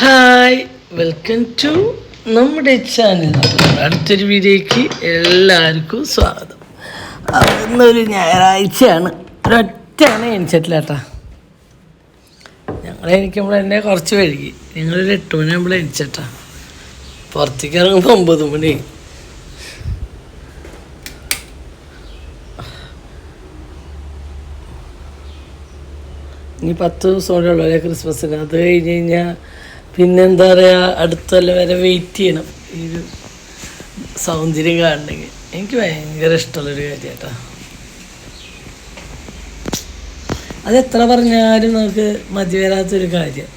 Hi welcome to നമ്മുടെ channel അടുത്തൊരു വീഡിയോയ്ക്ക് എല്ലാവർക്കും സ്വാഗതം. ഇന്നൊരു ഞായറാഴ്ചയാണ്. ഒരൊറ്റയാണ് എണിച്ചിട്ടില്ല കേട്ടാ ഞങ്ങൾ എനിക്കുമ്പോൾ എന്നെ കുറച്ച് വൈകി. ഞങ്ങളൊരു എട്ട് മണി നമ്മൾ എണിച്ചേട്ടാ. പുറത്തേക്ക് ഇറങ്ങുമ്പോൾ ഒമ്പത് മണി. ഇനി പത്ത് ദിവസം ഉള്ളൂ അല്ലേ ക്രിസ്മസിന്. അത് കഴിഞ്ഞ് കഴിഞ്ഞാൽ പിന്നെന്താ പറയുക അടുത്ത വരെ വെയിറ്റ് ചെയ്യണം. ഈ ഒരു സൗന്ദര്യം കാണണമെങ്കിൽ. എനിക്ക് ഭയങ്കര ഇഷ്ടമുള്ളൊരു കാര്യമാട്ടോ അത് എത്ര പറഞ്ഞാലും നമുക്ക് മതി വരാത്തൊരു കാര്യം.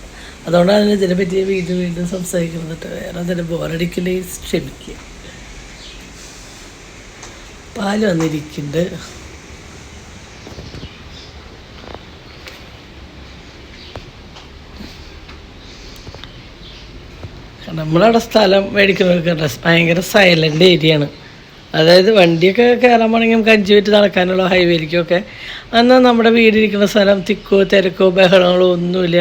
അതുകൊണ്ടാണ് ഇതിനെപ്പറ്റി വീണ്ടും വീണ്ടും സംസാരിക്കുന്നത് വേറെ അതിന് ബോറടിക്കലേ ക്ഷമിക്കുക. പാൽ വന്നിരിക്കുന്നുണ്ട്. നമ്മളവിടെ സ്ഥലം മേടിക്കുന്നവർക്ക് ഭയങ്കര സൈലന്റ് ഏരിയ ആണ്. അതായത് വണ്ടിയൊക്കെ കയറാൻ പോകണമെങ്കിൽ നമുക്ക് അഞ്ച് മിനിറ്റ് നടക്കാനുള്ള ഹൈവേയിലേക്കൊക്കെ എന്നാൽ നമ്മുടെ വീടിരിക്കുന്ന സ്ഥലം തിക്കോ തിരക്കോ ബഹളങ്ങളോ ഒന്നുമില്ല.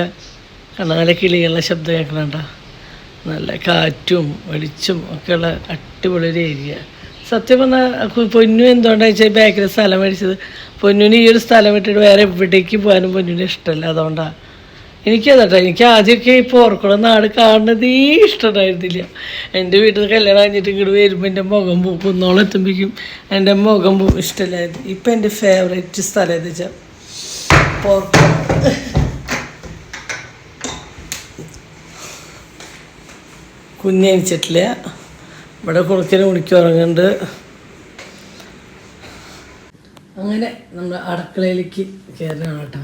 കാരണം നല്ല കിളികളുടെ ശബ്ദം കേൾക്കണണ്ട. നല്ല കാറ്റും വെളിച്ചും ഒക്കെയുള്ള അടിപൊളി ഒരു ഏരിയ സത്യം പറഞ്ഞാൽ പൊന്നു എന്തുകൊണ്ടാണെന്ന് വെച്ചാൽ ബാക്കിൽ സ്ഥലം മേടിച്ചത്? പൊന്നുവിന് ഈ ഒരു സ്ഥലം വിട്ടിട്ട് വേറെ എവിടേക്ക് പോകാനും പൊന്നുവിന് ഇഷ്ടമല്ല. അതുകൊണ്ടാണ് എനിക്കതട്ടെ എനിക്ക് ആദ്യമൊക്കെ ഈ പോർക്കുളം നാട് കാണുന്നതേ ഇഷ്ടമായിരുന്നില്ല എന്റെ വീട്ടിൽ കല്യാണം കഴിഞ്ഞിട്ട് ഇങ്ങോട്ട് വരുമ്പോൾ എന്റെ മുഖം പോവും കുന്നോളം എത്തുമ്പോഴേക്കും എന്റെ മുഖം പോവും ഇഷ്ടമല്ലായിരുന്നു ഇപ്പം എന്റെ ഫേവറേറ്റ് സ്ഥലം എന്ന് വെച്ചാൽ പോർക്കണം കുഞ്ഞെനിച്ചിട്ടില്ല ഇവിടെ കുളിക്കാൻ കുണിക്ക് ഉറങ്ങുന്നുണ്ട് അങ്ങനെ നമ്മൾ അടുക്കളയിലേക്ക് കയറാണ് കേട്ടോ.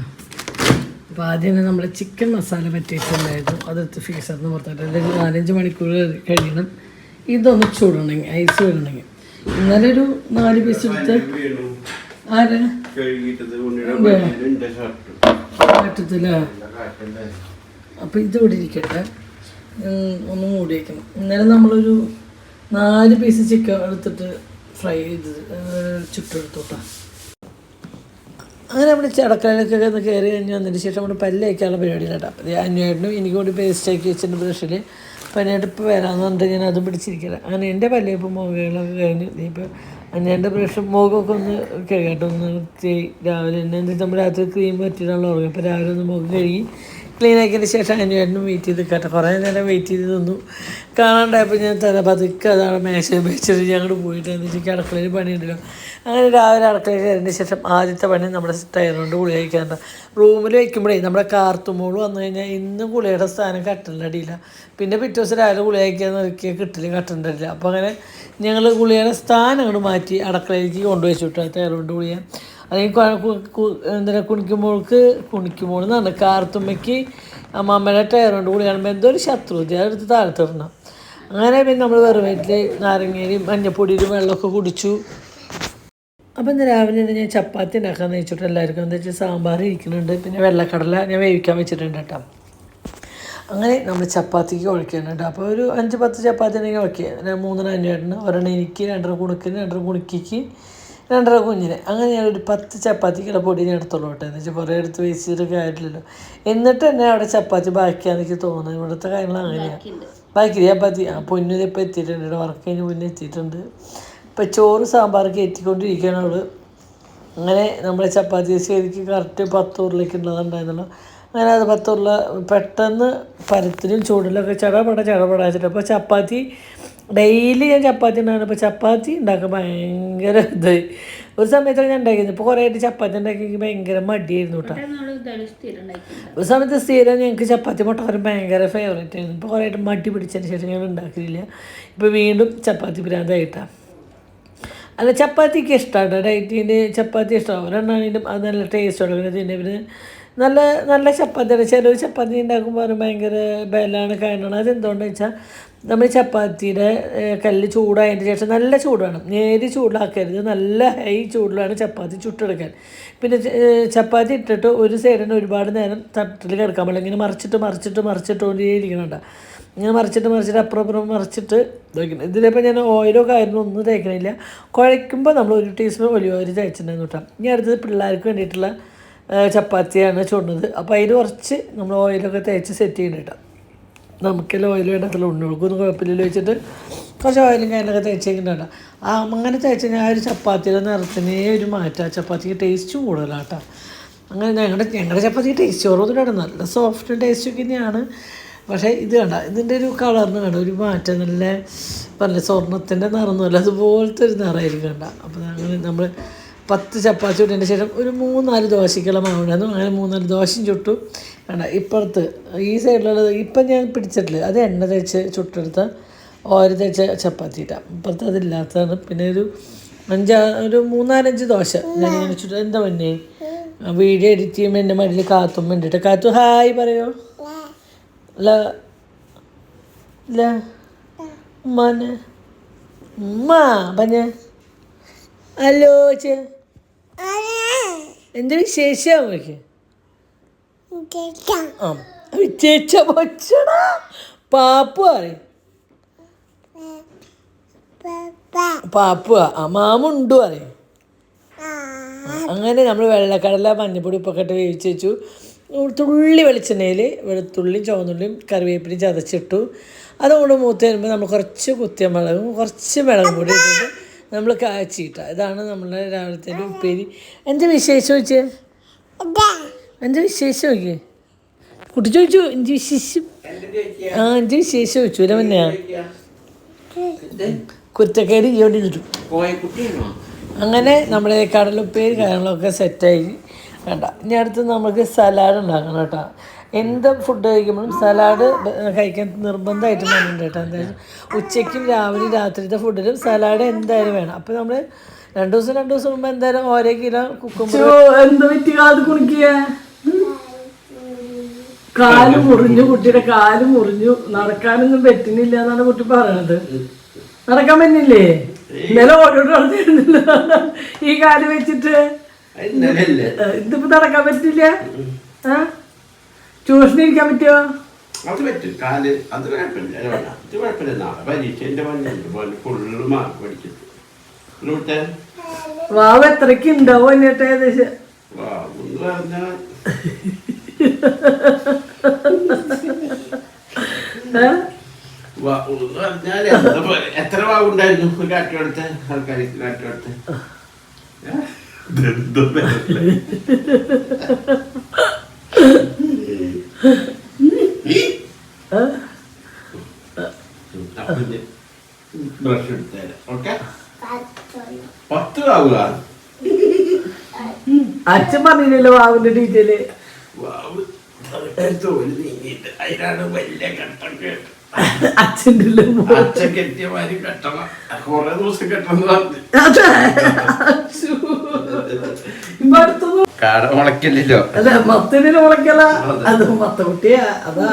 അപ്പോൾ ആദ്യം തന്നെ നമ്മൾ ചിക്കൻ മസാല പറ്റിയിട്ടുണ്ടായിരുന്നു അതെടുത്ത് എന്ന് പുറത്തായിട്ട് അല്ലെങ്കിൽ നാലഞ്ച് മണിക്കൂർ കഴിയണം. ഇതൊന്ന് ചൂടണമെങ്കിൽ ഐസ് വിടണമെങ്കിൽ ഇന്നലെ ഒരു നാല് പീസ് എടുത്ത് ആരാ? അപ്പോൾ ഇത് കൂടി ഇരിക്കട്ടെ. ഒന്ന് മൂടി വയ്ക്കണം ഇന്നലെ നമ്മളൊരു നാല് പീസ് ചിക്കൻ എടുത്തിട്ട് ഫ്രൈ ചെയ്ത് ചുട്ടെടുത്തോട്ടാ അങ്ങനെ നമ്മൾ ചടക്കാനൊക്കെ ഒന്ന് കയറി കഴിഞ്ഞ് വന്നതിന് ശേഷം നമ്മൾ പല്ല് വയ്ക്കാനുള്ള കേട്ടോ അപ്പോൾ അന്വേഷണം എനിക്ക് കൂടി പേസ്റ്റ് ആക്കി വെച്ചിട്ടുണ്ട് ബ്രഷിൽ പനിയായിട്ട് ഇപ്പോൾ വരാമെന്ന് പറഞ്ഞിട്ട് ഞാൻ അതും പിടിച്ചിരിക്കില്ല അങ്ങനെ എന്റെ പല്ല് ഇപ്പോൾ മുഖങ്ങളൊക്കെ കഴിഞ്ഞ് ഇപ്പോൾ അന്യാന്റെ ബ്രഷ് മുഖമൊക്കെ ഒന്ന് കഴുകട്ടെ ഒന്ന് രാവിലെ തന്നെ നമ്മൾ രാത്രി ക്രീം പറ്റിയിട്ടുള്ള ഉറങ്ങി അപ്പോൾ രാവിലെ ഒന്ന് മുഖം കഴുകി ക്ലീൻ ആക്കിയതിന് ശേഷം അന്വേഷണം വെയിറ്റ് ചെയ്ത് കേട്ടോ. കുറേ നേരം വെയിറ്റ് ചെയ്ത് നിന്നു. കാണാണ്ടായപ്പോൾ ഞാൻ തല പതുക്കെ അതാണ് മേശ വെച്ചിട്ട് ഞങ്ങൾ പോയിട്ട് എന്നിട്ട് അടുക്കളയിൽ പണിയുണ്ടല്ലോ. അങ്ങനെ രാവിലെ അടുക്കളയിൽ കയറിയതിന് ശേഷം ആദ്യത്തെ പണി നമ്മുടെ ടയർ കൊണ്ട് വയ്ക്കാറുണ്ട് റൂമിൽ വയ്ക്കുമ്പോഴേ നമ്മുടെ കാർത്തുമോൾ വന്നു കഴിഞ്ഞാൽ ഇന്നും കുളിയുടെ സ്ഥാനം കട്ടലിന്റെ അടിയില്ല പിന്നെ പിറ്റേ ദിവസം രാവിലെ കുളി കഴിക്കാൻ നോക്കിയാൽ കിട്ടില്ല കട്ടലിന്റെ അടിയില്ല അപ്പോൾ അങ്ങനെ ഞങ്ങൾ കുളിയുടെ സ്ഥാനം അങ്ങോട്ട് മാറ്റി അടുക്കളയിലേക്ക് കൊണ്ടുവച്ചു വിട്ടു ടയർ കൊണ്ട് ഗുളിയ അല്ലെങ്കിൽ എന്താ കുണിക്കുമ്പോൾക്ക് കുണിക്കുമ്പോൾ എന്നാണ് കാർത്തുമ്മയ്ക്ക് അമ്മാമ്മയുടെ ടയറുകൊണ്ട് കൂടി കാണുമ്പോൾ എന്തോ ഒരു ശത്രുത അതെടുത്ത് താഴ്ത്തിടണം അങ്ങനെ പിന്നെ നമ്മൾ വെറും വീട്ടിൽ നാരങ്ങയും മഞ്ഞപ്പൊടിയിലും വെള്ളമൊക്കെ കുടിച്ചു. അപ്പോൾ ഇന്ന് രാവിലെ തന്നെ ഞാൻ ചപ്പാത്തി ഉണ്ടാക്കാമെന്ന് വെച്ചിട്ട് എല്ലാവർക്കും എന്താ വെച്ചാൽ സാമ്പാർ ഇരിക്കുന്നുണ്ട്. പിന്നെ വെള്ളക്കടല ഞാൻ വേവിക്കാൻ വെച്ചിട്ടുണ്ട് കേട്ടോ. അങ്ങനെ നമ്മൾ ചപ്പാത്തിക്ക് ഒഴിക്കുന്നുണ്ട് അപ്പോൾ ഒരു അഞ്ച് പത്ത് ചപ്പാത്തി ഉണ്ടെങ്കിൽ ഒഴിക്കുക മൂന്നെണ്ണം അഞ്ഞൂറിന് ഒരെണ്ണം എനിക്ക് രണ്ടര കുണുക്കിന് രണ്ടര കുണുക്കിക്ക്. രണ്ടര കുഞ്ഞിന്. അങ്ങനെ ഞാൻ ഒരു പത്ത് ചപ്പാത്തിക്കുള്ള പൊടി ഞാൻ എടുത്തോളൂ കേട്ടോ. എന്ന് വെച്ചാൽ കുറേ എടുത്ത് വെച്ചിട്ട് ആയിട്ടില്ലല്ലോ എന്നിട്ട് തന്നെ അവിടെ ചപ്പാത്തി ബാക്കിയാന്ന് എനിക്ക് തോന്നുന്നത് ഇവിടുത്തെ കാര്യങ്ങൾ അങ്ങനെയാണ് ബാക്കി ചപ്പാത്തി. ആ പൊന്നു ഇപ്പം എത്തിയിട്ടുണ്ട് ഇവിടെ വർക്ക് കഴിഞ്ഞ് മുന്നേ എത്തിയിട്ടുണ്ട്. ഇപ്പം ചോറ് സാമ്പാർ കയറ്റിക്കൊണ്ടിരിക്കുകയാണ് അവൾ. അങ്ങനെ നമ്മുടെ ചപ്പാത്തി ശരിക്കും കറക്റ്റ് പത്തൂറിലേക്ക് ഉള്ളതുണ്ടായിരുന്നല്ലോ. അങ്ങനെ അത് പത്തുള്ള പെട്ടെന്ന് പരത്തിലും ചൂടിലൊക്കെ ചടപട ചടപട വെച്ചിട്ട്. അപ്പോൾ ചപ്പാത്തി ഡെയിലി ഞാൻ ചപ്പാത്തി ഉണ്ടാകുന്നത് അപ്പോൾ ചപ്പാത്തി ഉണ്ടാക്കാൻ ഭയങ്കര ഇതായി ഒരു സമയത്തൊക്കെ ഞാൻ ഉണ്ടാക്കിയത് ഇപ്പോൾ കുറേ ആയിട്ട് ചപ്പാത്തി ഉണ്ടാക്കി ഭയങ്കര മടിയായിരുന്നു കേട്ടോ ഒരു സമയത്ത് സ്ഥിരം ഞങ്ങൾക്ക് ചപ്പാത്തി മുട്ടക്കറി ഭയങ്കര ഫേവറേറ്റ് ആയിരുന്നു. ഇപ്പോൾ കുറേ ആയിട്ട് മടി പിടിച്ചതിന് ശേഷം ഞാൻ ഉണ്ടാക്കിയില്ല ഇപ്പോൾ വീണ്ടും ചപ്പാത്തി ഭ്രാന്തായിട്ടാണ് അല്ല ചപ്പാത്തിക്ക് ഇഷ്ടമാണ് ഡയറ്റിന് ചപ്പാത്തി ഇഷ്ടമാണ് ഒരെണ്ണാണെങ്കിലും അത് നല്ല ടേസ്റ്റ് ഉള്ളത് പിന്നെ പിന്നെ നല്ല നല്ല ചപ്പാത്തിയാണ് ചിലർ ചപ്പാത്തി ഉണ്ടാക്കുമ്പോൾ അവർ ഭയങ്കര ബലാണ് കാരണം അതെന്തുകൊണ്ടെന്ന് വെച്ചാൽ നമ്മൾ ചപ്പാത്തിയുടെ കല്ല് ചൂടായതിന് ശേഷം നല്ല ചൂട് വേണം നേരി ചൂടാക്കരുത്. നല്ല ഹൈ ചൂടിലാണ് ചപ്പാത്തി ചുട്ടെടുക്കാൻ. പിന്നെ ചപ്പാത്തി ഇട്ടിട്ട് ഒരു സൈഡിന് ഒരുപാട് നേരം തട്ടിൽ കിടക്കാൻ പാടില്ല. ഇങ്ങനെ മറിച്ചിട്ട് മറിച്ചിട്ട് മറിച്ചിട്ടുകൊണ്ടേ ഇരിക്കണുണ്ട് ഇങ്ങനെ മറിച്ചിട്ട് മറിച്ചിട്ട് അപ്പുറം അപ്പുറം മറിച്ചിട്ട് ഇതാക്കണം ഇതിലിപ്പോൾ ഞാൻ ഓയിലോ കാര്യമോ ഒന്നും തേക്കണില്ല. കുഴയ്ക്കുമ്പോൾ നമ്മൾ ഒരു ടീസ്പൂൺ ഒലിവ് ഓയിൽ തേച്ചിട്ടുണ്ടായിരുന്നു കേട്ടോ. ഇനി അടുത്തത് പിള്ളേർക്ക് വേണ്ടിയിട്ടുള്ള ചപ്പാത്തിയാണ് ചുണ്ടത് അപ്പോൾ അതിന് കുറച്ച് നമ്മൾ ഓയിലൊക്കെ തേച്ച് സെറ്റ് കേട്ടോ. നമുക്കെല്ലാം ഓയിൽ വേണ്ടത്തില്ല ഉണ്ണികൾക്കൊന്നും കുഴപ്പമില്ലല്ലോ വെച്ചിട്ട് കുറച്ച് ഓയിലും കാര്യങ്ങളൊക്കെ തേച്ചേക്കുന്നുണ്ട് ആ അങ്ങനെ തേച്ച് ആ ഒരു ചപ്പാത്തിയുടെ നിറത്തിനേ ഒരു മാറ്റം. ചപ്പാത്തിക്ക് ടേസ്റ്റും കൂടുതലാട്ടോ അങ്ങനെ ഞങ്ങളുടെ ഞങ്ങളുടെ ചപ്പാത്തിക്ക് ടേസ്റ്റ് കുറവൊന്നുമില്ല നല്ല സോഫ്റ്റ് ടേസ്റ്റ് ഒക്കെ തന്നെയാണ്. പക്ഷേ ഇത് കണ്ട ഇതിന്റെ ഒരു കളറിന് കണ്ട ഒരു മാറ്റം. നല്ല പറഞ്ഞ സ്വർണത്തിന്റെ നിറമൊന്നുമല്ല അതുപോലത്തെ ഒരു നിറമായിരിക്കും കണ്ട. അപ്പോൾ അങ്ങനെ നമ്മൾ പത്ത് ചപ്പാത്തി ചുട്ടതിന്റെ ശേഷം ഒരു മൂന്നാൽ ദോശയ്ക്കുള്ള മാവുണ്ടായിരുന്നു അങ്ങനെ മൂന്നാൽ ദോശയും ചുട്ടു. വേണ്ട ഇപ്പുറത്ത് ഈ സൈഡിലുള്ളത് ഇപ്പം ഞാൻ പിടിച്ചിട്ടില്ല. അത് എണ്ണ തേച്ച് ചുട്ടെടുത്ത ഓര തേച്ച ചപ്പാത്തി ഇട്ടാം. ഇപ്പുറത്ത് അതില്ലാത്തതാണ്. പിന്നെ ഒരു അഞ്ചാ ഒരു മൂന്നാലഞ്ച് ദോശ ഞാനിങ്ങനെ ചുട്ട. എന്താ മുന്നേ വീഡിയോ എഡിറ്റ് ചെയ്യുമ്പോൾ എന്റെ മടിയിൽ കാത്തും വേണ്ടിയിട്ട് കാത്തു ഹായ് പറയോ. ല ല ഉമ്മാനെ ഉമ്മ പറഞ്ഞ ഹലോ ചേ എന്ത് വിശേഷം അമ്മയ്ക്ക്? ആ വിശേഷ പൊച്ചടാ പാപ്പു പറയും പാപ്പു. ആ മാമുണ്ടു പറയും അങ്ങനെ നമ്മൾ വെള്ളക്കടല മഞ്ഞപ്പൊടി ഉപ്പൊക്കെ ഇട്ട് വേവിച്ച് വെച്ചു. തുള്ളി വെളിച്ചെണ്ണയിൽ വെളുത്തുള്ളിയും ചുവന്നുള്ളിയും കറിവേപ്പിലയും ചതച്ചിട്ടു. അതുകൊണ്ട് മൂത്ത് വരുമ്പോൾ നമ്മൾ കുറച്ച് കുത്തിയ മുളകും കുറച്ച് മുളകും പൊടി ഇട്ടിട്ട് നമ്മൾ കാച്ചിട്ട. ഇതാണ് നമ്മുടെ രാവിലത്തെ ഉപ്പേരി. എന്റെ വിശേഷം ചോദിച്ചേ? എന്റെ വിശേഷം നോക്കിയേ കുട്ടി ചോദിച്ചു എന്റെ വിശേഷം? ആ എന്റെ വിശേഷം ചോദിച്ചു. അല്ല മുന്നെയാ കുറ്റക്കേട് ഇവിടെ കിട്ടും അങ്ങനെ നമ്മുടെ കടലുപ്പേര് കാര്യങ്ങളൊക്കെ സെറ്റായി വേണ്ട ഇനി അടുത്ത് നമുക്ക് സലാഡ് ഉണ്ടാക്കണം കേട്ടോ. എന്ത് ഫുഡ് കഴിക്കുമ്പോഴും സലാഡ് കഴിക്കാൻ നിർബന്ധമായിട്ടും വേണം കേട്ടോ. എന്തായാലും ഉച്ചയ്ക്കും രാവിലെയും രാത്രിത്തെ ഫുഡിലും സലാഡ് എന്തായാലും വേണം. അപ്പോൾ നമ്മൾ രണ്ട് ദിവസം രണ്ട് ദിവസം മുമ്പ് എന്തായാലും ഓരോ കിലോ കുക്കുമ്പർ എന്താ പറ്റി? കാത് കുണിക്കുക കാൽ മുറിഞ്ഞു കുട്ടിയുടെ കാൽ മുറിഞ്ഞു. നടക്കാനൊന്നും പറ്റുന്നില്ല എന്നാണ് കുട്ടി പറയണത്. നടക്കാൻ പറ്റില്ലേ? ഇന്നലെ ഓരോട് നടന്നിരുന്നില്ല ഈ കാൽ വെച്ചിട്ട്. ഇതിപ്പോ നടക്കാൻ പറ്റില്ല? ആ? ഇരിക്കാൻ പറ്റുമോ അത് പറ്റും. കാൽ അത് കുഴപ്പമില്ല. ഇത് കുഴപ്പമില്ല. നാളെ പരീക്ഷ എന്റെ പണിയുണ്ട് പോലെ ഫുള്ള് മാർക്ക് പഠിച്ചിട്ട്. വിട്ടേ വാവ് എത്രക്ക് ഉണ്ടാവും എന്നിട്ട് ഏകദേശം? വാവ് എന്ന് പറഞ്ഞാൽ എത്ര വാവുണ്ടായിരുന്നു ഒരു കാട്ടിയോടത്തെ ആൾക്കാർ കാട്ടിയോടത്തെ ഏ? ബ്രഷ് എടുത്തേരാം ഓക്കെ പത്ത് അച്ഛൻ പറഞ്ഞില്ലല്ലോ വാവിന്റെ ഡീറ്റെയിൽ അതിനാണ് വലിയ ഘട്ടം കേട്ടത്. അച്ഛന്റെ അച്ഛൻ കെട്ടിയ മാതിരി കെട്ടണം. കുറെ ദിവസം കെട്ടണം പറഞ്ഞു. കാട അല്ല മത്തന് അത് അതാ.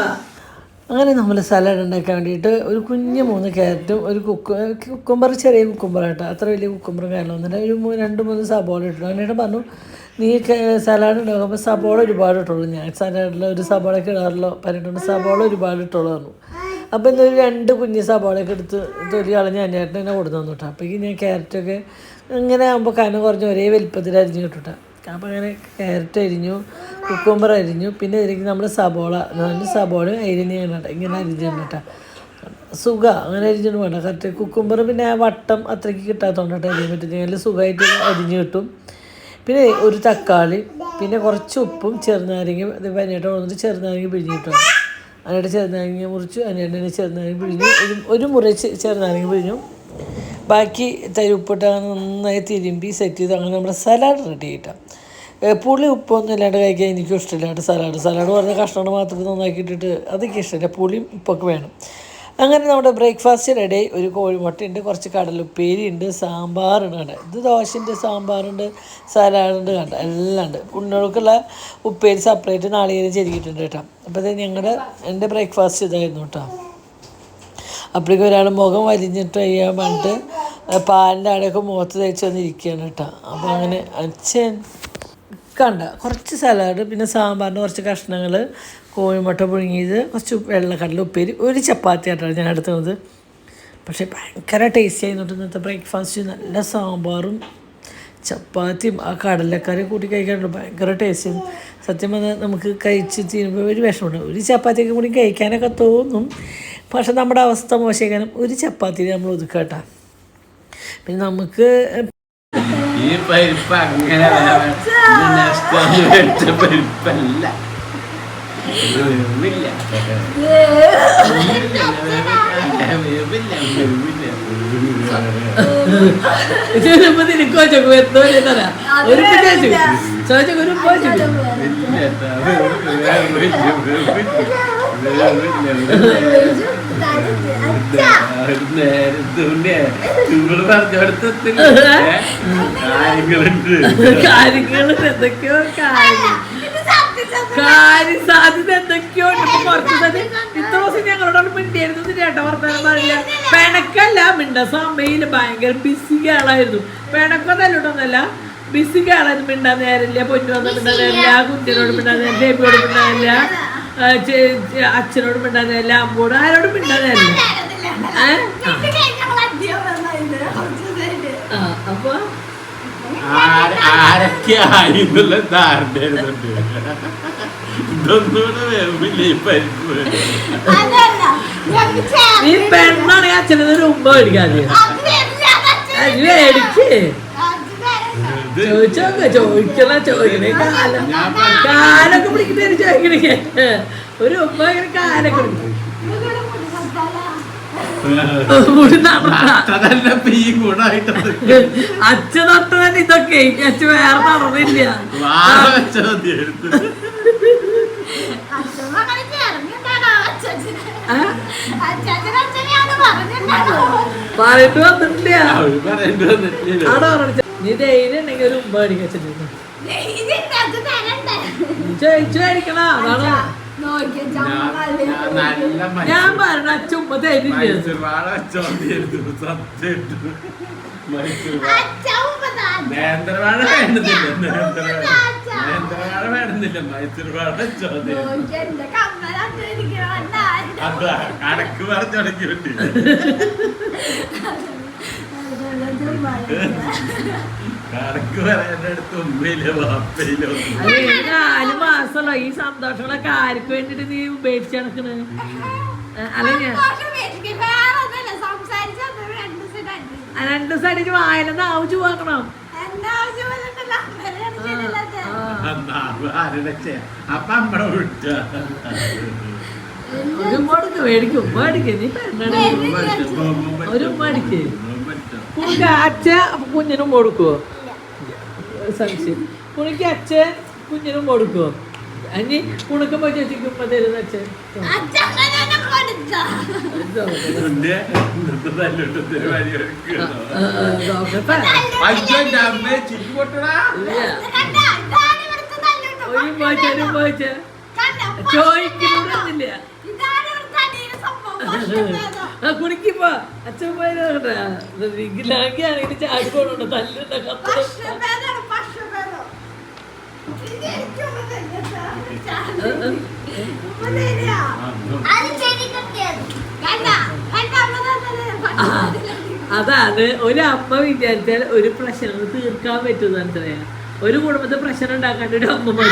അങ്ങനെ നമ്മൾ സലാഡ് ഉണ്ടാക്കാൻ വേണ്ടിയിട്ട് ഒരു കുഞ്ഞ് മൂന്ന് ക്യാരറ്റും ഒരു കുക്കു കുക്കുംബർ ചെറിയ കുക്കുംബർ കേട്ടോ അത്ര വലിയ കുക്കുംബറും കാര്യമൊന്നുമില്ല ഒരു മൂ- രണ്ട് മൂന്ന് സബോള ഇട്ടു എന്നിട്ട് പറഞ്ഞു നീ സലാഡ് ഉണ്ടാക്കുമ്പോൾ സബോള ഒരുപാട് ഇട്ടുള്ളൂ. ഞാൻ സലാഡിൽ ഒരു സബോളയൊക്കെ ഇടാറുള്ളൂ. പറഞ്ഞിട്ടുണ്ട് സബോള ഒരുപാട് ഇട്ടുള്ളൂ പറഞ്ഞു. അപ്പോൾ ഇന്നൊരു രണ്ട് കുഞ്ഞ് സബോളയൊക്കെ എടുത്ത് തൊലി കളഞ്ഞ് ചേട്ടൻ എന്നെ കൊടുത്തു തന്നു കേട്ടോ. അപ്പോഴേക്കും ഞാൻ ക്യാരറ്റൊക്കെ ഇങ്ങനെ ആകുമ്പോൾ കനം കുറഞ്ഞ് ഒരേ വലിപ്പത്തിൽ അരിഞ്ഞ് കിട്ടും. അപ്പോൾ അങ്ങനെ ക്യാരറ്റ് അരിഞ്ഞു കുക്കുംബർ അരിഞ്ഞു പിന്നെ ഇതിലേക്ക് നമ്മൾ സബോള. നാല് സബോള അരിഞ്ഞാണ് കേട്ടോ. ഇങ്ങനെ അരിഞ്ഞാണ് കേട്ടോ. സുഖ. അങ്ങനെ അരിഞ്ഞിട്ട് വേണ്ട. കറക്റ്റ് കുക്കുംബർ പിന്നെ വട്ടം അത്രയ്ക്ക് കിട്ടാത്തതുകൊണ്ട് കേട്ടോ അരിയാൻ പറ്റും നല്ല സുഖമായിട്ട് അരിഞ്ഞ് കിട്ടും. പിന്നെ ഒരു തക്കാളി പിന്നെ കുറച്ച് ഉപ്പും ചെറുനാരങ്ങ ഇത് പനിയായിട്ട് വന്നിട്ട് ചെറുനാരങ്ങ കിട്ടും. അതിനായിട്ട് ചെറുനാരങ്ങ മുറിച്ചു അതിനായിട്ട് ചെറുനാരങ്ങ പിഴിഞ്ഞു ഒരു ഒരു മുറി ചെ- ചെറുനാരങ്ങ പിഴിഞ്ഞു. ബാക്കി തരി ഉപ്പിട്ട് നന്നായി തിരുമ്പി സെറ്റ് ചെയ്ത് അങ്ങനെ നമ്മുടെ സലാഡ് റെഡി ആയിട്ടാണ് പുളി ഉപ്പൊന്നും ഇല്ലാണ്ട് കഴിക്കാൻ എനിക്കും ഇഷ്ടമില്ലാണ്ട് സലാഡ് സലാഡ് പറഞ്ഞ കഷ്ണം മാത്രം നന്നാക്കിയിട്ടിട്ട് അതൊക്കെ ഇഷ്ടമില്ല. പുളിയും ഉപ്പൊക്കെ വേണം. അങ്ങനെ നമ്മുടെ ബ്രേക്ക്ഫാസ്റ്റ് റെഡി ഒരു കോഴിമുട്ടയുണ്ട് കുറച്ച് കടലുപ്പേരി ഉണ്ട് സാമ്പാറുണ്ട് കണ്ട? ഇത് ദോശയുണ്ട് സാമ്പാറുണ്ട് സലാഡുണ്ട് കണ്ട? എല്ലാം ഉണ്ട്. കുഞ്ഞുങ്ങൾക്കുള്ള ഉപ്പേരി സെപ്പറേറ്റ് നാളികേരം ചെരുകിയിട്ടുണ്ട് കേട്ടോ. അപ്പോൾ ഇത് ഞങ്ങളുടെ എന്റെ ബ്രേക്ക്ഫാസ്റ്റ് ഇതായിരുന്നു കേട്ടോ. അപ്പോഴേക്കും ഒരാൾ മുഖം വലിഞ്ഞിട്ട് അയ്യാൻ പറഞ്ഞിട്ട് പാലിന്റെ അവിടെയൊക്കെ മുഖത്ത് തേച്ച് വന്നിരിക്കുകയാണ് കേട്ടോ. അപ്പോൾ അങ്ങനെ അച്ഛൻ കണ്ട കുറച്ച് സലാഡ് പിന്നെ സാമ്പാറിന് കുറച്ച് കഷ്ണങ്ങൾ കോഴിമുട്ട പുഴുങ്ങിയത് കുറച്ച് വെള്ളക്കടല ഉപ്പേരി ഒരു ചപ്പാത്തി ആയിട്ടാണ് ഞാൻ എടുത്തത്. പക്ഷേ ഭയങ്കര ടേസ്റ്റി ആയിരുന്നു ഇന്നത്തെ ബ്രേക്ക്ഫാസ്റ്റ് നല്ല സാമ്പാറും ചപ്പാത്തിയും ആ കടലക്കറി കൂട്ടി കഴിക്കാനുണ്ട് ഭയങ്കര ടേസ്റ്റ് സത്യം പറഞ്ഞാൽ നമുക്ക് കഴിച്ച് തീരുമ്പോൾ ഒരു വിഷമമുണ്ട്. ഒരു ചപ്പാത്തിയൊക്കെ കൂടി കഴിക്കാനൊക്കെ തോന്നും. പക്ഷെ നമ്മുടെ അവസ്ഥ മോശം ഒരു ചപ്പാത്തി നമ്മൾ ഒതുക്കട്ടാ. പിന്നെ നമുക്ക് ഈ പരിപ്പ് അങ്ങനെ വേണം. ഇത് നെക്സ്റ്റ് വെച്ച പരിപ്പല്ല വേവില്ല വേവില്ല വേവില്ല ഇതിപ്പോ നിനക്ക് വെച്ചോക്കും എന്തോ ചെയ്യുന്നതാ ഒരു ചോദിച്ചോക്കും ഒരു പോച്ചു കാര്യങ്ങളുണ്ട്. എന്തൊക്കെയോ കാര്യം കാര്യം സാധ്യത എന്തൊക്കെയോ കുറച്ച് ഇത്ര ദിവസം ഞങ്ങളോട് മിണ്ടിയായിരുന്നു ചേട്ടാ വർത്താനം പറയില്ല പിണക്കല്ല മിണ്ട. സമയിൽ ഭയങ്കര ബിസി ആളായിരുന്നു പിണക്കൊന്നല്ലോട്ടൊന്നല്ല ബിസി ആളായിരുന്നു മിണ്ടാൻ നേരമില്ല. പൊന്നു വന്ന മിണ്ടാൻ നേരമില്ല. കുഞ്ഞിനോട് മിണ്ടാൻ നേരം ബേബിയോട് മിണ്ടാൻ നേരമില്ല. അച്ഛനോട് മിണ്ടാൻ നേരമില്ല. അമ്മോട് ആരോടും മിണ്ടാൻ നേരമില്ല. ഏ? അപ്പൊ ആര- ആരൊക്കെ ആയിരുന്നുള്ള ധാരണ ഇരുന്നുണ്ട് ഇതൊന്നും വേവില്ല ഈ പരിപ്പ്. നീ പെണ്ണാണെങ്കിൽ അച്ഛനൊരു ഉമ്മ മേടിക്കാതെ. അത് മേടിക്കേ. ഇത് ചോദിച്ചോക്ക ചോദിക്കല ചോദിക്കണേ കാലം. കാലൊക്കെ ചോദിക്കണേ ഒരു ഉമ്മ ഇങ്ങനെ കാലൊക്കെ പിടിക്കും മുടി നടന്ന. അതല്ല ഇപ്പൊ ഈ ഗുണമായിട്ടത് അച്ഛൻ തൊട്ട് തന്നെ ഇതൊക്കെ അച്ഛൻ വേറെ നടന്നില്ല? പറഞ്ഞിട്ട് വന്നിട്ടില്ല. നീ ധൈര്യം ഉണ്ടെങ്കിൽ ഒരു ഉമ്മ ചോദിച്ചു മേടിക്കണ. അതാണ്. ഞാൻ നല്ല ഞാൻ പറഞ്ഞ അച്ഛൻ ഉമ്മ തരില്ല നേന്ത്രവാഴ വേണമെന്നില്ല നേന്ത്രവാഴ നേന്ത്രവാഴ വേണമെന്നില്ല മൈസൂർ വാഴ വെച്ച മതിയായിരുന്നു അതാ കണക്ക് പറഞ്ഞു തുടങ്ങി വിട്ടു. കണക്ക് പറയാന്റെ അടുത്ത് ഉമ്മയില്ല വാപ്പയില്ല ഒന്നും അത് നാല് മാസമുള്ള ഈ സന്തോഷങ്ങളൊക്കെ ആർക്ക് വേണ്ടിട്ട് നീ ഉപേക്ഷിച്ച് നടക്കണ്? അല്ല ഞാൻ രണ്ട് സൈഡിൽ വായന ആവശ്യം പോകണം അപ്പൊ അമ്മടെ വിട്ട ഒരു മേടിക്കും മേടിക്കും നീ ഒരു മേടിക്ക് കുഞ്ഞിനും കൊടുക്കുവോ? സംശയം. പുണിക്ക് അച്ഛൻ കുഞ്ഞിനും കൊടുക്കുവോ? അനി കുണുക്ക് പോയി ചോദിക്കുമ്പോ തരുന്ന അച്ഛൻ? ചോദിക്കുന്നില്ല കുണിക്കിപ്പോ അച്ഛൻ പോയാണെങ്കിൽ ചാടിക്കോളുണ്ട് തല്ലുണ്ട കത്ത് അതാണ്. ഒരു അമ്മ വിചാരിച്ചാൽ ഒരു പ്രശ്നം തീർക്കാൻ മനസ്സിലായ? ഒരു കുടുംബത്തെ പ്രശ്നം ഉണ്ടാക്കാണ്ട് ഒരു അമ്മ മതി?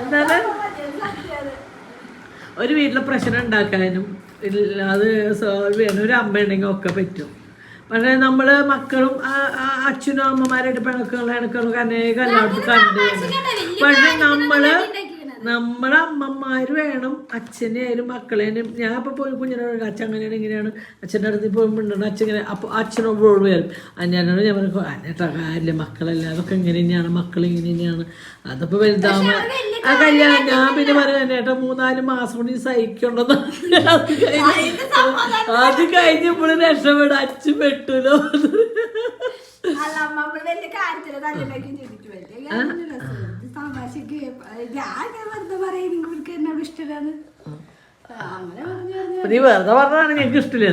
എന്താണ്? ഒരു വീട്ടിലെ പ്രശ്നം ഉണ്ടാക്കാനും ഇല്ല, അത് സോൾവ് ചെയ്യണം ഒരു അമ്മ ഉണ്ടെങ്കിൽ ഒക്കെ പറ്റും. പക്ഷേ നമ്മൾ മക്കളും അച്ഛനും അമ്മമാരായിട്ട് പെണക്കുകളും ഇണക്കുകളും അനേകം എല്ലായിടത്തും കണ്ടു പക്ഷെ നമ്മൾ നമ്മളെ അമ്മമാർ വേണം അച്ഛനെ ആയാലും മക്കളേനും ഞാൻ ഇപ്പോൾ പോയി കുഞ്ഞിനോട് അച്ഛൻ അങ്ങനെയാണ് ഇങ്ങനെയാണ്. അച്ഛന്റെ അടുത്ത് പോയി മിണ്ടണം അച്ഛൻ ഇങ്ങനെ അപ്പോൾ അച്ഛനോട് വരും. ഞാനോട് ഞാൻ പറഞ്ഞു അന്നേട്ടാ കാര്യമില്ല മക്കളല്ല അതൊക്കെ ഇങ്ങനെ തന്നെയാണ് മക്കൾ ഇങ്ങനെ തന്നെയാണ്. അതപ്പോൾ വലുതാമ ആ കല്യാണം ഞാൻ പിന്നെ പറയാം എന്നേട്ടാ മൂന്നാൽ മാസം കൂടി സഹിക്കണ്ടെന്ന് അത് കഴിഞ്ഞ് ഇപ്പോൾ കഴിഞ്ഞപ്പോൾ രക്ഷപ്പെടും അച്ഛൻ പെട്ടുല്ലോ അല്ല അമ്മ വലിയ കാര്യത്തിൽ തല്ലുണ്ടാക്കി ചിരിച്ചു ഞാൻ വെറുതെ പറയും നിങ്ങൾക്ക് എന്നോട് അങ്ങനെ പറഞ്ഞു പറഞ്ഞു നീ വെറുതെ പറഞ്ഞാണ് ഞങ്ങൾക്ക് ഇഷ്ടമില്ല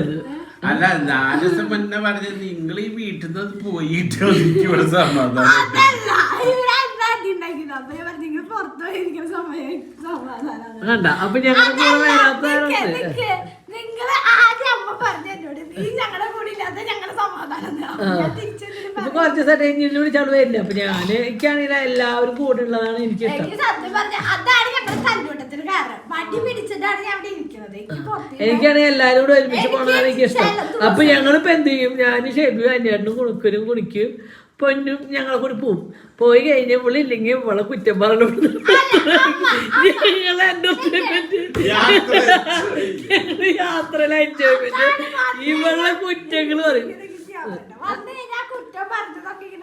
അല്ല നാല് ദിവസം മുന്നേ പറഞ്ഞ നിങ്ങൾ ഈ വീട്ടിൽ നിന്ന് പോയിട്ട് എനിക്ക് ഇവിടെ സമാധാനം അതല്ല ഇവിടെ എന്താ അടി ഉണ്ടാക്കിയത് അപ്പൊ ഞാൻ പറഞ്ഞു നിങ്ങൾ പുറത്തു പോയിരിക്കുന്ന സമയം സമാധാനം കണ്ട അപ്പൊ ഞങ്ങളുടെ കൂടെ വരാത്തവരുണ്ട് നിങ്ങൾ ഈ ഞങ്ങളുടെ കൂടെ ഇല്ലാത്ത ഞങ്ങളുടെ സമാധാനം ഞാൻ തിരിച്ചെന്തിനും ഇപ്പൊ കുറച്ച് ദിവസം കഴിഞ്ഞിട്ട് വിളിച്ചാൽ വരില്ല അപ്പൊ ഞാൻ എനിക്കാണെങ്കിൽ എല്ലാവരും കൂടെ ഉള്ളതാണ് എനിക്ക് സത്യം പറഞ്ഞ അതാണ് ഞങ്ങളുടെ തല്ലുവട്ടത്തിന് കാരണം. മടി പിടിച്ചിട്ടാണ് ഞാൻ അവിടെ ഇരിക്കുന്നത്. എനിക്ക് പുറത്ത് എനിക്കാണെങ്കിൽ എല്ലാവരും കൂടെ ഒരുമിച്ച് പോകണതാണ് എനിക്ക് ഇഷ്ടം. അപ്പൊ ഞങ്ങളിപ്പോ എന്ത് ചെയ്യും? ഞാൻ ഷെബിയും അന്വേഷണം കുണുക്കനും കുണിക്കും. പൊന്നും ഞങ്ങളെ കൂടി പോവും. പോയി കഴിഞ്ഞ പുള്ളി ഇല്ലെങ്കിൽ ഇവളെ കുറ്റം പറഞ്ഞു ഞങ്ങൾ എന്റർടൈൻമെന്റ് യാത്രയിലെ. എൻജോയ്മെന്റ് ഇവളുടെ കുറ്റങ്ങൾ പറയും.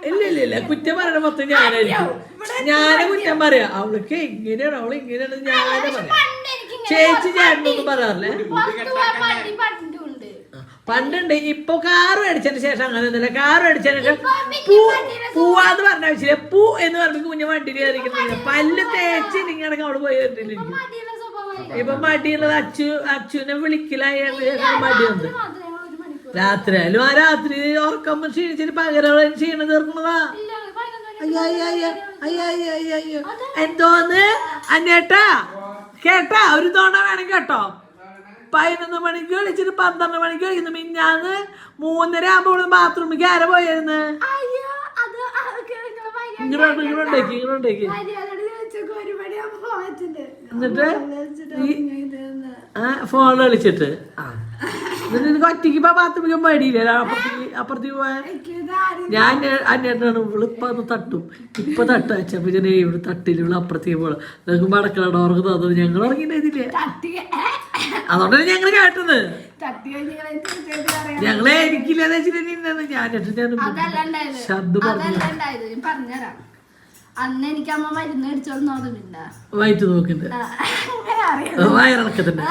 ഇല്ല ഇല്ല ഇല്ല. കുറ്റം പറയണ മൊത്തം ഞാനായിരിക്കും ഞാൻ കുറ്റം പറയാ. അവൾക്ക് ഇങ്ങനെയാണ് അവൾ ഇങ്ങനെയാണ് ഞാനെ പറയാം. ചേച്ചി ചേട്ടനൊന്നും പറയാറില്ലേ. പണ്ടുണ്ട്. ഇപ്പൊ കാറ് മേടിച്ചതിന് ശേഷം അങ്ങനെ ഒന്നുമില്ല. കാറ് മേടിച്ചതിന് പൂ പൂവാന്ന് പറഞ്ഞ ആവശ്യമില്ല പൂ എന്ന് പറഞ്ഞ കുഞ്ഞു വണ്ടിയിൽ കയറിക്കുന്നില്ല പല്ല് തേച്ച് ഇങ്ങനെ അവൾ പോയി മടിയുള്ള ഇപ്പൊ മടിയുള്ളത് അച്ചു അച്ചുവിനെ വിളിക്കലായതിന് ശേഷം മടി രാത്രി ആയാലും ആ രാത്രി ഉറക്കം ക്ഷീണിച്ചിട്ട് പകരം ക്ഷീണം തീർക്കുന്നതാ. അയ്യോ അയ്യോ അയ്യോ അയ്യോ അയ്യോ അയ്യോ അയ്യോ. എന്തോന്ന്? അന്നേട്ടാ കേട്ടാ ഒരു തവണ വേണം കേട്ടോ. പതിനൊന്ന് മണിക്ക് വിളിച്ചിട്ട് പന്ത്രണ്ട് മണിക്ക് വിളിക്കുന്നു. മിന്നാന്ന് മൂന്നര ആകുമ്പോൾ ഇവിടെ ബാത്റൂമിൽ കയറി പോയിരുന്നു? ഇങ്ങോട്ടേക്ക് ഇങ്ങോട്ടേക്ക് എന്നിട്ട് ഫോൺ വിളിച്ചിട്ട്. ആ. നിനക്ക് ഒറ്റയ്ക്ക് ഇപ്പൊ ബാത്റൂമിൽ പേടിയില്ല? അപ്പുറത്തേക്ക് അപ്പുറത്തേക്ക് പോയാൽ ഞാൻ അന്നേട്ടാണ് ഇവളിപ്പോ ഒന്ന് തട്ടും. ഇപ്പൊ തട്ട അച്ഛപ്പ ഞാൻ ഇവിടെ തട്ടില്ല ഇവിടെ അപ്പുറത്തേക്ക് പോകണം നിങ്ങൾക്ക് മടക്കണ ഓർക്ക് തോന്നുന്നത് ഞങ്ങൾ ഏ, അതുകൊണ്ടാണ് ഞങ്ങൾ കേട്ടത്. ഞങ്ങളെ എനിക്കില്ലാതെ വെച്ചിട്ട് ഞാൻ ശബ്ദം പറഞ്ഞു അതല്ല ഉണ്ടായത് ഞാൻ പറഞ്ഞുതരാം അന്ന് എനിക്ക് അമ്മ മരുന്ന് മേടിച്ചോളൂ ഓർമ്മയില്ല വയറ്റ് അറിയാം വയറിളക്കത്തിന്റെ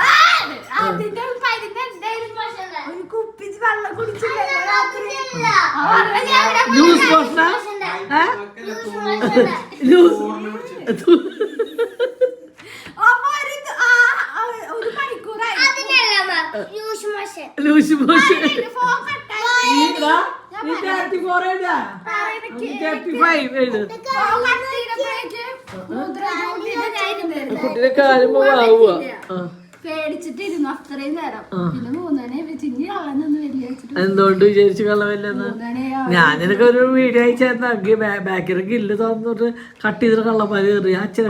ലൂസ് മോഷനാ ലൂസ് ഒരു മണിക്കൂറായി. Loose motion. ഫോൺ കട്ടായി. ഫോർ. കുട്ടിയുടെ കാലും ആവുക. ആ. പേടിച്ചിട്ടിരുന്നു അത്രയും നേരം. പിന്നെ മൂന്നണി ചിഞ്ഞി എന്തുകൊണ്ട് വിചാരിച്ചു കള്ളവല്ലെന്ന് ഞാൻ നിനക്ക് ഒരു വീഡിയോ അയച്ചായിരുന്നു. അങ്കി ബാക്കിലേക്ക് ഇല്ല തോന്നിട്ട് കട്ട് ചെയ്തിട്ട് കള്ളപ്പാൽ കയറി. അച്ഛനെ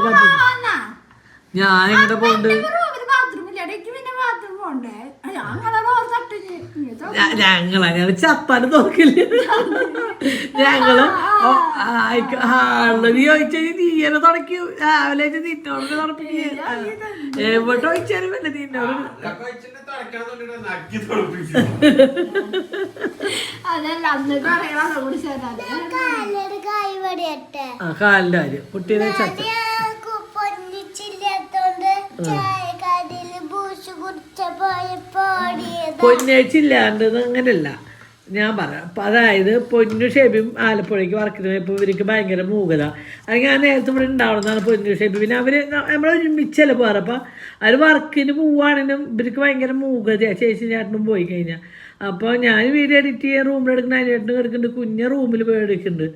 ഞാൻ എങ്ങനെ പോണ്ട് റൂമിൽ ബാത്റൂം ഇല്ല ഇടയ്ക്ക് പിന്നെ ബാത്റൂം ഞാൻ അങ്ങനെ ചപ്പാനും നോക്കില്ല ഞങ്ങൾ നീ ചോദിച്ചാൽ നീയനെ തുടക്കി രാവിലെ നിന്നോട് തുടപ്പിക്കുക എവിടെ ചോദിച്ചാലും വല്ല ആ കാലിന്റെ കാര്യം. കുട്ടീനെ ചത്ത. പോയപ്പോ അങ്ങനല്ല. ഞാൻ പറയാം. അതായത് പൊന്നു ഷേബിയും ആലപ്പുഴയ്ക്ക് വർക്കിന് പോയപ്പോൾ ഇവർക്ക് ഭയങ്കര മൂകത. അല്ലെങ്കിൽ ആ നേരത്തെ ഇവിടെ ഉണ്ടാവണമെന്നാണ് പൊന്നു ഷേബി. പിന്നെ അവർ നമ്മൾ ഒരുമിച്ചല്ല പോകാറ്? അപ്പം അവർ വർക്കിന് പോവുകയാണെങ്കിലും ഇവർക്ക് ഭയങ്കര മൂകതയാണ് ചേച്ചി ചേട്ടനും പോയി കഴിഞ്ഞാൽ അപ്പോൾ ഞാൻ വീഡിയോ എഡിറ്റ് ചെയ്യാൻ റൂമിലെടുക്കുന്ന അതിനേട്ടനും കിടക്കുന്നുണ്ട് കുഞ്ഞ റൂമിൽ പോയി എടുക്കുന്നുണ്ട്.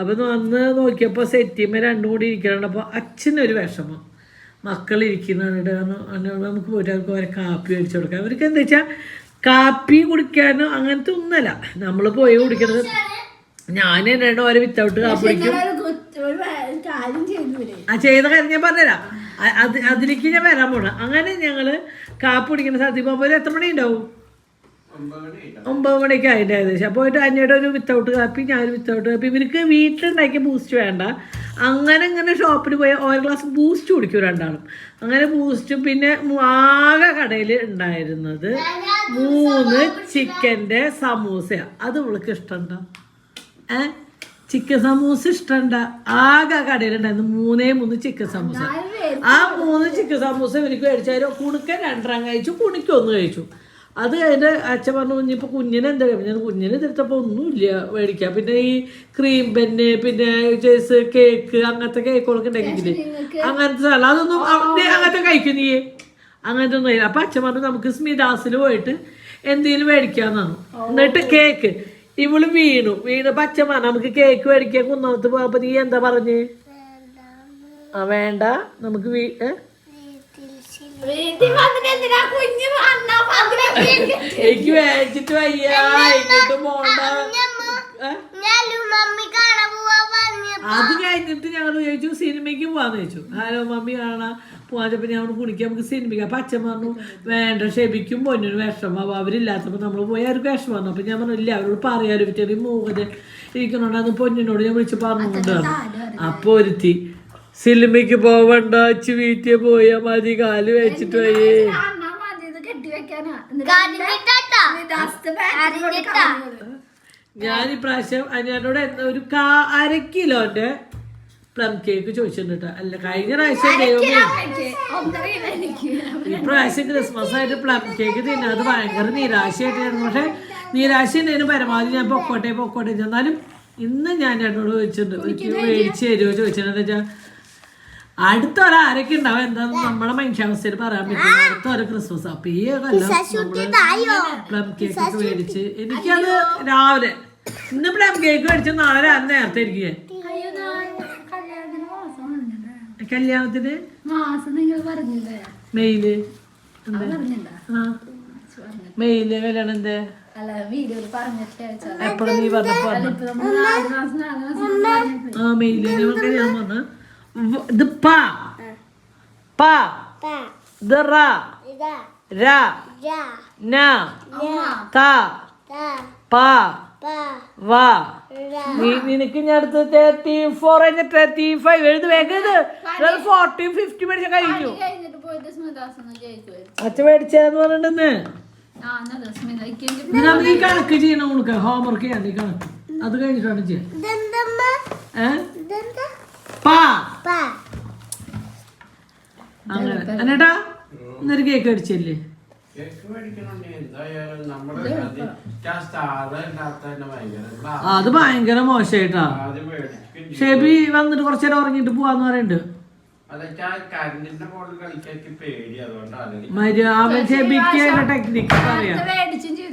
അപ്പോൾ വന്ന് നോക്കിയപ്പോൾ സെറ്റിന്മേൽ രണ്ടും കൂടി ഇരിക്കുന്നുണ്ട് അപ്പോൾ അച്ഛനൊരു വിഷമം. മക്കളിരിക്കുന്നുണ്ട് നമുക്ക് പോയിട്ട് അവർക്ക് ഒരു കാപ്പി മേടിച്ചു കൊടുക്കാം. അവർക്ക് എന്താ വെച്ചാൽ കാപ്പി കുടിക്കാനോ അങ്ങനത്തെ ഒന്നല്ല. നമ്മൾ പോയി കുടിക്കുന്നത് ഞാൻ എന്നോ ഓരോ വിത്തൗട്ട് കാപ്പി കുടിക്കും. ആ ചെയ്ത കാര്യം ഞാൻ പറഞ്ഞുതരാം. അത് അതിലേക്ക് ഞാൻ വരാൻ പോണ. അങ്ങനെ ഞങ്ങൾ കാപ്പി കുടിക്കുന്ന സദ്യ പോകുമ്പോൾ എത്ര മണി ഉണ്ടാവും ഒമ്പത് മണിയൊക്കെ അതിന്റെ ഏകദേശം. അപ്പോൾ പോയിട്ട് അന്നയുടെ ഒരു വിത്തൗട്ട് കാപ്പി ഞാനൊരു വിത്തൗട്ട് കാപ്പി. ഇവർക്ക് വീട്ടിലുണ്ടാക്കിയ ബൂസ്റ്റ് വേണ്ട. അങ്ങനെ ഇങ്ങനെ ഷോപ്പിൽ പോയി ഓരോ ഗ്ലാസ് ബൂസ്റ്റ് കുടിക്കും രണ്ടാളും. അങ്ങനെ ബൂസ്റ്റും പിന്നെ ആകെ കടയിൽ ഉണ്ടായിരുന്നത് മൂന്ന് ചിക്കന്റെ സമൂസ അത് ഇവൾക്ക് ഇഷ്ടമുണ്ടോ ഏ? ചിക്കൻ സമൂസ ഇഷ്ടമുണ്ട ആകെ കടയിലുണ്ടായിരുന്നു മൂന്നേ മൂന്ന് ചിക്കൻ സമൂസ. ആ മൂന്ന് ചിക്കൻ സമൂസ ഇവർക്ക് മേടിച്ചാലും കുണുക്കൻ രണ്ടെണ്ണം കഴിച്ചു കുണിക്കൊന്ന് കഴിച്ചു. അത് എന്റെ അച്ഛൻ പറഞ്ഞു ഇനിയിപ്പോൾ കുഞ്ഞിനെ എന്താ കഴിക്കും?" ഞാൻ കുഞ്ഞിനെ തിരുത്തപ്പോൾ ഒന്നുമില്ല മേടിക്കാം പിന്നെ ഈ ക്രീം പെന്ന് പിന്നെ ചേസ് കേക്ക് അങ്ങനത്തെ കേക്കുകളൊക്കെ ഉണ്ടെങ്കിൽ അങ്ങനത്തെ സാധനം. അതൊന്നും അങ്ങനത്തെ കഴിക്കും നീ? അങ്ങനത്തെ ഒന്നും അപ്പം അച്ഛൻ പറഞ്ഞു നമുക്ക് സ്മിതാസിൽ പോയിട്ട് എന്തെങ്കിലും മേടിക്കാമെന്നാണ് എന്നിട്ട് കേക്ക് ഇവൾ വീണു. വീണ് പച്ച പറഞ്ഞു നമുക്ക് കേക്ക് മേടിക്കാൻ കുന്നോത്ത് പോയപ്പോ നീ എന്താ പറഞ്ഞേ? ആ വേണ്ട. നമുക്ക് വീ ഏ? വീട്ടിൽ വീട്ടിൽ വന്നിട്ട് എന്തിനാ കുഞ്ഞ് അണ്ണാ പതിനെ എനിക്ക് വേച്ചിട്ട് വയ്യ. പോണ്ട. അത് കഴിഞ്ഞിട്ട് ഞങ്ങൾ ചോദിച്ചു സിനിമയ്ക്ക് പോവാന്ന് ചോദിച്ചു. ഹലോ മമ്മി കാണാൻ ചപ്പം ഞങ്ങൾ കുടിക്കാൻ നമുക്ക് സിനിമയ്ക്ക് അപ്പം അച്ഛൻ പറഞ്ഞു വേണ്ട ഷെബിക്കും പൊന്നിനും വിഷമം അവരില്ലാത്തപ്പോൾ നമ്മൾ പോയി അവർക്ക് വിഷമം വന്നു അപ്പം ഞാൻ പറഞ്ഞു ഇല്ല അവരോട് പറയാലോ. ചെറിയ മൂവത് ഇരിക്കണോണ്ട് പൊന്നിനോട് ഞാൻ വിളിച്ച് പറഞ്ഞുകൊണ്ടാണ് അപ്പോൾ ഒരുത്തി സിനിമയ്ക്ക് പോവണ്ട അച്ഛ വീട്ടിൽ പോയാ മതി കാൽ വെച്ചിട്ട് പോയേ. ഞാൻ ഇപ്രാവശ്യം അനിയാനോട് എന്താ ഒരു കാ അര കിലോന്റെ പ്ലം കേക്ക് ചോദിച്ചിട്ടുണ്ട് അല്ല കഴിഞ്ഞ പ്രാവശ്യം ദൈവമേ. ഇപ്രാവശ്യം ക്രിസ്മസ് ആയിട്ട് പ്ലം കേക്ക് തിന്നാ അത് ഭയങ്കര നിരാശയായിട്ടായിരുന്നു. പക്ഷെ നിരാശ ഉണ്ടതിന് പരമാവധി ഞാൻ പൊക്കോട്ടെ പൊക്കോട്ടെ എന്നാലും ഇന്ന് ഞാൻ എന്നോട് ചോദിച്ചിട്ടുണ്ട്. എനിക്ക് മേടിച്ച് തരുമോ ചോദിച്ചിട്ടുണ്ട് വെച്ചാൽ അടുത്ത ഒരു ആരൊക്കെ ഉണ്ടാവും എന്താന്ന് നമ്മളെ മനുഷ്യാവസ്ഥയിൽ പറയാൻ പറ്റില്ല. അടുത്ത ഒരു ക്രിസ്മസ് അപ്പൊ ഈ കൊല്ലം പ്ലം കേക്ക് ഒക്കെ മേടിച്ച് എനിക്കത് രാവിലെ ഇന്ന് പ്ലം കേക്ക് മേടിച്ച് നാളെ രാവിലെ നേരത്തെ ഇരിക്കുക കല്യാണത്തിന് മെയിൽ. മെയിൽ കല്യാണം എന്തേ? എപ്പോഴും നീ പറഞ്ഞപ്പോ ആ മെയിൽ കല്യാണം ഞാൻ പറഞ്ഞ ഇത് പാ. പാ. ഇത് റ. ര. ന. ത. പ. പാ. വ. നീ നിനക്ക് ഞാൻ അടുത്ത് തേർട്ടി ഫോർ കഴിഞ്ഞ തേർട്ടി ഫൈവ് എഴുതി വേഗത് ഫോർട്ടി ഫിഫ്റ്റി മേടിച്ച കഴിഞ്ഞു. അച്ഛൻ മേടിച്ചതെന്ന് പറഞ്ഞിട്ടുണ്ടെന്ന് ഈ കണക്ക് ചെയ്യണം ഉണക്ക് ഹോംവർക്ക് ചെയ്യാണ്ട് ഈ കണക്ക്. അത് കഴിഞ്ഞിട്ടാണ് ചെയ്യാം. ഇതെന്തമ്മ ഏ? ഇതെന്താ? പാ. അങ്ങനെ ഇന്നൊരു കേക്ക് അടിച്ചല്ലേ അത് ഭയങ്കര മോശായിട്ടാ. ഷെബി വന്നിട്ട് കുറച്ചു നേരം ഉറങ്ങിട്ട് പോവാന്ന് പറയുന്നുണ്ട് മര്യാദ ഷെബിക്ക് ടെക്നിക്ക് അറിയാം.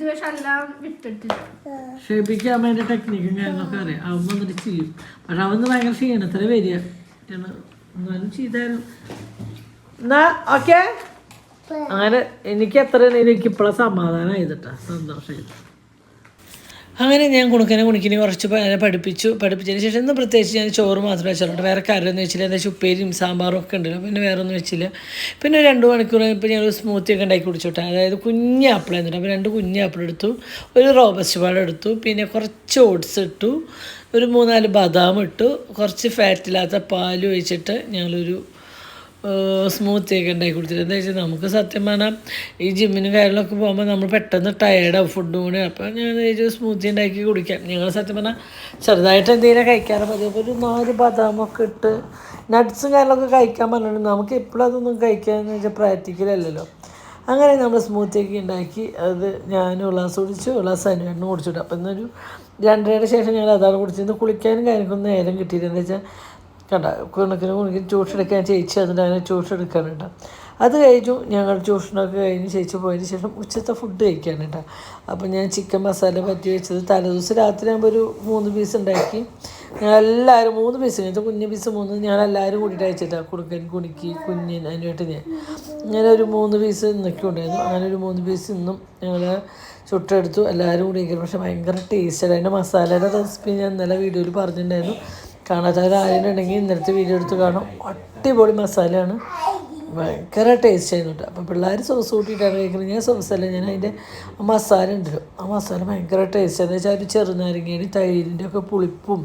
ചെയ്തു പക്ഷെ എല്ലാം വിട്ടിട്ടില്ല. ഷെബിക്ക് അവൻ അതിന്റെ ടെക്നിക്കും കാര്യങ്ങളൊക്കെ അറിയാം. അവൻ വന്നിട്ട് ചെയ്യും. പക്ഷെ അവൻ ഭയങ്കര ക്ഷീണത്തിന് വരിക. എന്നാലും ചെയ്തായിരുന്നു എന്നാ ഓക്കെ അങ്ങനെ എനിക്ക് എത്ര എനിക്ക് ഇപ്പോഴും സമാധാനം ചെയ്തിട്ടാ സന്തോഷമായി അങ്ങനെ ഞാൻ കുണുക്കനെ കുണിക്കിനെ കുറച്ച് പഠിപ്പിച്ചു. പഠിപ്പിച്ചതിന് ശേഷം ഇന്ന് പ്രത്യേകിച്ച് ഞാൻ ചോറ് മാത്രമേ വെച്ചിട്ടുണ്ട് വേറെ കറിയൊന്നും വെച്ചില്ല. എന്താ ഉപ്പേരിയും സാമ്പാറും ഒക്കെ ഉണ്ടല്ലോ. പിന്നെ വേറെ ഒന്നും വെച്ചില്ല. പിന്നെ രണ്ട് മണിക്കൂർ കഴിഞ്ഞപ്പോൾ ഞാൻ ഒരു സ്മൂത്തി ഒക്കെ ഉണ്ടാക്കി കുടിച്ചോട്ടെ അതായത് കുഞ്ഞ് ആപ്പിൾ എന്നിട്ട് അപ്പോൾ രണ്ട് കുഞ്ഞ് ആപ്പിൾ എടുത്തു. ഒരു റോബസ്റ്റ് പഴം എടുത്തു. പിന്നെ കുറച്ച് ഓട്സ് ഇട്ടു. ഒരു മൂന്നാൽ ബദാം ഇട്ടു. കുറച്ച് ഫാറ്റില്ലാത്ത പാൽ ഒഴിച്ചിട്ട് ഞങ്ങളൊരു സ്മൂത്തി ഒക്കെ ഉണ്ടാക്കി കൊടുത്തിട്ട്. എന്താ വെച്ചാൽ നമുക്ക് സത്യം പറഞ്ഞാൽ ഈ ജിമ്മിനും കാര്യങ്ങളൊക്കെ പോകുമ്പോൾ നമ്മൾ പെട്ടെന്ന് ടയേർഡാവും ഫുഡും കൂടി. അപ്പോൾ ഞാൻ വിചാരിച്ചു സ്മൂത്തി ഉണ്ടാക്കി കുടിക്കാം. ഞങ്ങൾ സത്യം പറഞ്ഞാൽ ചെറുതായിട്ട് എന്തെങ്കിലും കഴിക്കാറ്. മതി അപ്പോൾ ഒരു നാല് ബദാമൊക്കെ ഇട്ട് നട്ട്സും കാര്യങ്ങളൊക്കെ കഴിക്കാൻ പറഞ്ഞിട്ടുണ്ട്. നമുക്ക് എപ്പോഴും അതൊന്നും കഴിക്കാമെന്ന് വെച്ചാൽ പ്രാക്ടിക്കലല്ലല്ലോ അങ്ങനെ നമ്മൾ സ്മൂത്തിയൊക്കെ ഉണ്ടാക്കി അത് ഞാൻ ഉള്ളാസ് കുടിച്ചു. ഉള്ളാസ് അനുവേട്ടനും കുടിച്ചിട്ടു. അപ്പം ഇന്നൊരു രണ്ടരയുടെ ശേഷം ഞങ്ങൾ അതാണ് കുടിച്ചിരുന്നു കുളിക്കാനും കാര്യങ്ങൾക്കൊന്നും നേരം കിട്ടിയില്ല. എന്താ വെച്ചാൽ കണ്ട കണക്കിന് ട്യൂഷൻ എടുക്കാൻ ചേച്ചി അതിന്റെ അങ്ങനെ ട്യൂഷൻ എടുക്കാനുണ്ട് അത് കഴിഞ്ഞു ഞങ്ങൾ ട്യൂഷനൊക്കെ കഴിഞ്ഞ് ചേച്ചി പോയതിന് ശേഷം ഉച്ചത്തെ ഫുഡ് കഴിക്കാനുണ്ട്. അപ്പം ഞാൻ ചിക്കൻ മസാല പറ്റി വെച്ചത് തലേദിവസം രാത്രി ആകുമ്പോൾ ഒരു മൂന്ന് പീസ് ഉണ്ടാക്കി. എല്ലാവരും മൂന്ന് പീസ് ഇങ്ങനത്തെ കുഞ്ഞു പീസ് മൂന്ന് ഞാൻ എല്ലാവരും കൂടിയിട്ട് അയച്ചിട്ടാണ് കുടുക്കൻ കുണിക്ക് കുഞ്ഞിന് അതിനായിട്ട് ഞാൻ അങ്ങനെ ഒരു മൂന്ന് പീസ് ഇന്നൊക്കെ ഉണ്ടായിരുന്നു. അങ്ങനെ ഒരു മൂന്ന് പീസ് ഇന്നും ഞങ്ങൾ ചുട്ടെടുത്തു. എല്ലാവരും കൂടി പക്ഷേ ഭയങ്കര ടേസ്റ്റാണ് അതിന്റെ മസാലയുടെ റെസിപ്പി ഞാൻ ഇന്നലെ വീഡിയോയിൽ പറഞ്ഞിട്ടുണ്ടായിരുന്നു. കാണാത്തവർ ആരെങ്കിലും ഇന്നലത്തെ വീഡിയോ എടുത്ത് കാണും. അടിപൊളി മസാലയാണ്. ഭയങ്കര ടേസ്റ്റ് ആയിരുന്നു അപ്പോൾ പിള്ളേർ സോസ് കൂട്ടിയിട്ടാണ് കഴിക്കുന്നത്. ഞാൻ സോസല്ല ഞാൻ അതിന്റെ മസാല ഉണ്ടല്ലോ ആ മസാല ഭയങ്കര ടേസ്റ്റ് എന്ന് വെച്ചാൽ ഒരു ചെറുനാരങ്ങയും തൈരിന്റെ ഒക്കെ പുളിപ്പും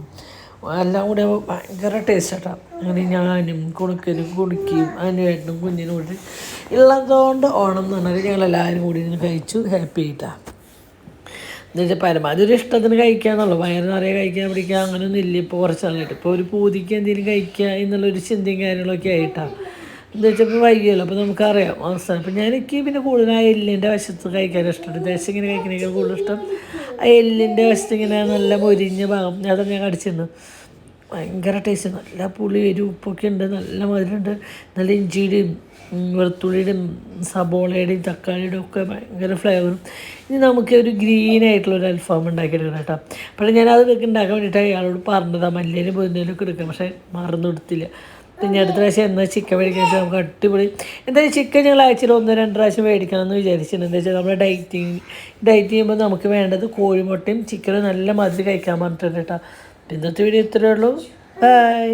എല്ലാം കൂടെ ഭയങ്കര ടേസ്റ്റ് ആട്ടാ അങ്ങനെ ഞാനും കുണുക്കനും കുണുക്കിയും അനുവേട്ടനും കുഞ്ഞിനും കൂടി ഉള്ളതുകൊണ്ട് ഓണം എന്ന് പറഞ്ഞാൽ ഞങ്ങളെല്ലാവരും കൂടി ഇരുന്ന് കഴിച്ചു. ഹാപ്പി ആയിട്ടാണ് എന്ന് വെച്ചാൽ പരമാവധി ഒരു ഇഷ്ടത്തിന് കഴിക്കാന്നുള്ളൂ. വയറ് നിറയെ കഴിക്കാൻ പിടിക്കുക അങ്ങനെയൊന്നും ഇല്ല. ഇപ്പോൾ കുറച്ച് നാളായിട്ട്. ഇപ്പോൾ ഒരു പൂതിക്ക് എന്തെങ്കിലും കഴിക്കുക എന്നുള്ളൊരു ചിന്തയും കാര്യങ്ങളൊക്കെ ആയിട്ടാണ് എന്താ വെച്ചാൽ ഇപ്പോൾ വൈകിയല്ലോ. അപ്പോൾ നമുക്കറിയാം അവസാനം. അപ്പോൾ ഞാൻ എനിക്ക് പിന്നെ ആ എല്ലിന്റെ വശത്ത് കഴിക്കാൻ ഇഷ്ടമുണ്ട് ദേശം ഇങ്ങനെ കഴിക്കണേക്കാൾ കൂടുതൽ ഇഷ്ടം ആ എല്ലിന്റെ വശത്ത് ഇങ്ങനെ നല്ല മൊരിഞ്ഞ ഭാഗം. അതാണ് ഞാൻ കടിച്ചിരുന്നു. ഭയങ്കര ടേസ്റ്റ് നല്ല പുളി എരിവ് ഉപ്പൊക്കെ ഉണ്ട്. നല്ല മധുരമുണ്ട്. നല്ല ഇഞ്ചിയുടെയും വെളുത്തുള്ളിയുടെയും സബോളയുടെയും തക്കാളിയുടെയും ഒക്കെ ഭയങ്കര ഫ്ലേവറും ഇനി നമുക്ക് ഒരു ഗ്രീൻ ആയിട്ടുള്ള ഒരു അൽഫാം ഉണ്ടാക്കിയെടുക്കണം കേട്ടോ. അപ്പോൾ ഞാൻ അത് ഉണ്ടാക്കാൻ വേണ്ടിയിട്ട് അയാളോട് പറഞ്ഞതാണ് മല്ലിയിലും പൊതിനയിലൊക്കെ എടുക്കാം. പക്ഷേ മറന്നു കൊടുത്തില്ല. ഞാൻ അടുത്ത പ്രാവശ്യം എന്നാ ചിക്കൻ മേടിക്കാൻ വെച്ചാൽ നമുക്ക് അടിപൊളി. എന്തായാലും ചിക്കൻ ഞങ്ങൾ ആഴ്ചയിൽ ഒന്ന് രണ്ട് പ്രാവശ്യം മേടിക്കണം എന്ന് വിചാരിച്ചിട്ടുണ്ട്. എന്താ വെച്ചാൽ നമ്മുടെ ഡയറ്റിങ് ഡയറ്റ് ചെയ്യുമ്പോൾ നമുക്ക് വേണ്ടത് കോഴിമുട്ടയും ചിക്കനും നല്ല മധുരം കഴിക്കാൻ പറഞ്ഞിട്ടുണ്ട് കേട്ടോ. ഇന്നത്തെ വീഡിയോ ഇത്രയേ ഉള്ളൂ. ബൈ